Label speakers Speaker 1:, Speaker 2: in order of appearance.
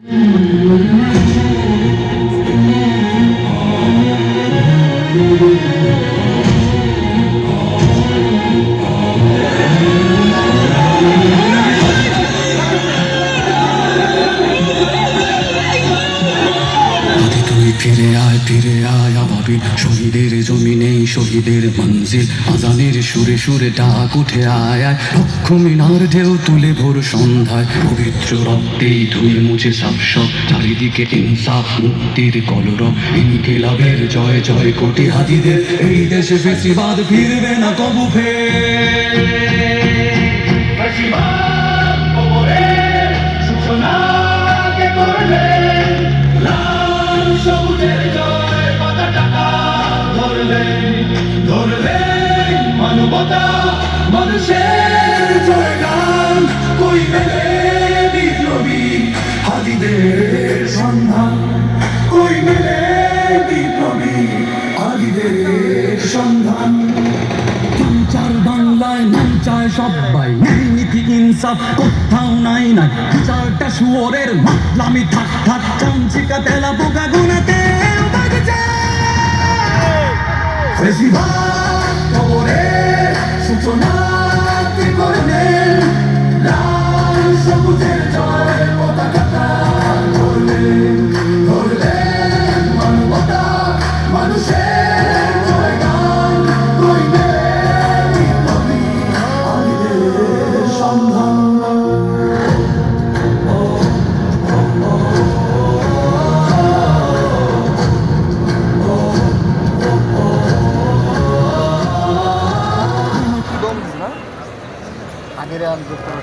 Speaker 1: আদি তুই ফিরে আয় ফিরে আয় আবাবি শহীদের জমিনে শহীদের মঞ্জিল। আজানের সুরে সুরে ডাক উঠে আয় আয়। লক্ষ মিনার ঢেউ তুলে ভোর সন্ধ্যায়। পবিত্র রক্তেই ধুয়ে মুছে সব চারিদিকে ইনসাফ মুক্তির কলরব। ইনকিলাবের জয় জয় কোটি হাতিদের। এই দেশে ফেসিবাদ ফিরবে না কবু ফের।
Speaker 2: সবুজের জয় পতাকাটা ধরলেন, ধরলেন মানবতা, মানুষের জয়গান। কই মেলে বিপ্লবী হাদিদের সন্ধান। কই মেলে বিপ্লবী হাদিদের সন্ধান।
Speaker 1: চার চায় সবাই ন্যায় নীতি ইনসাফ কোথাও নাই নাই। চারটা শুয়োরের মাতলামি থাক থাক চামচিকা তেলা পোকা
Speaker 2: ফেসিবাদ কবরের সূচনা করলেন লাল সবুজের জয়। vereador.